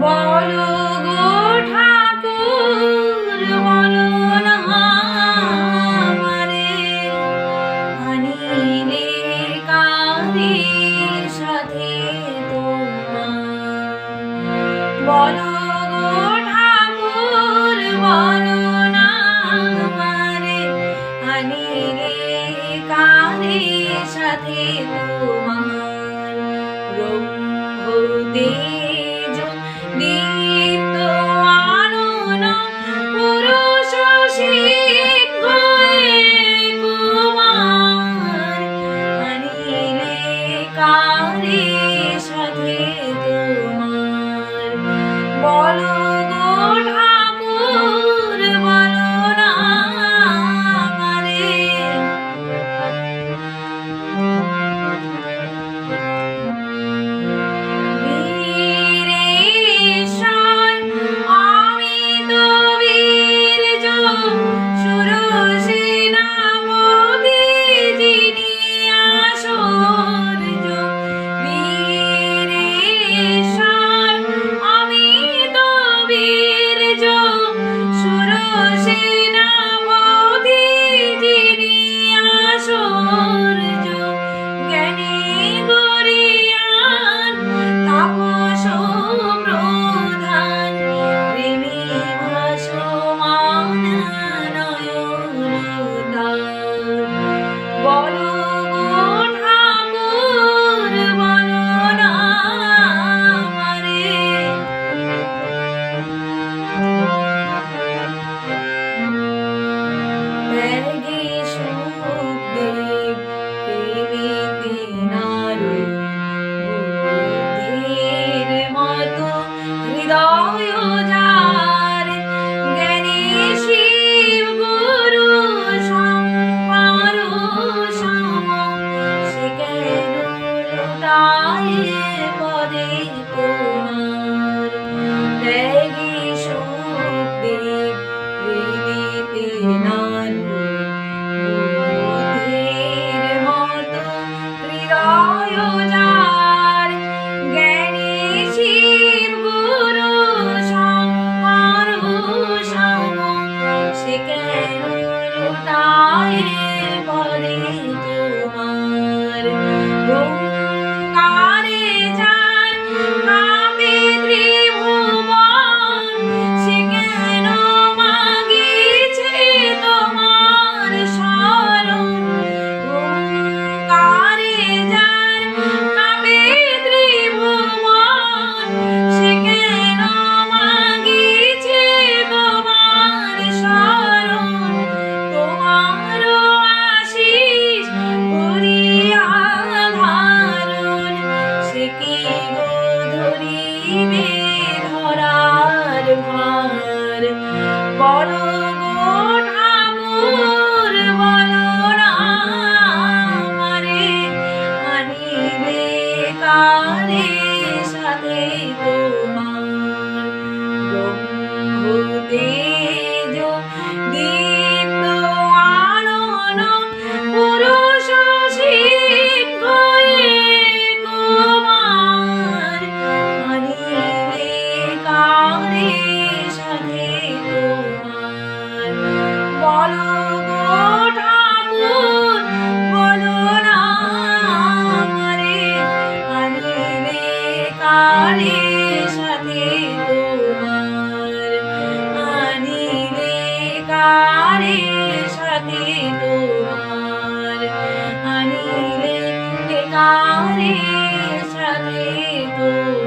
বলো গো ঠাকুর বলো না আমারে। আনিলে কারের সাথে তোমার? বলো সাথে তোমার? রোগ 土地道有家 I ধরিবে ধরার ভার বড় कारे सदे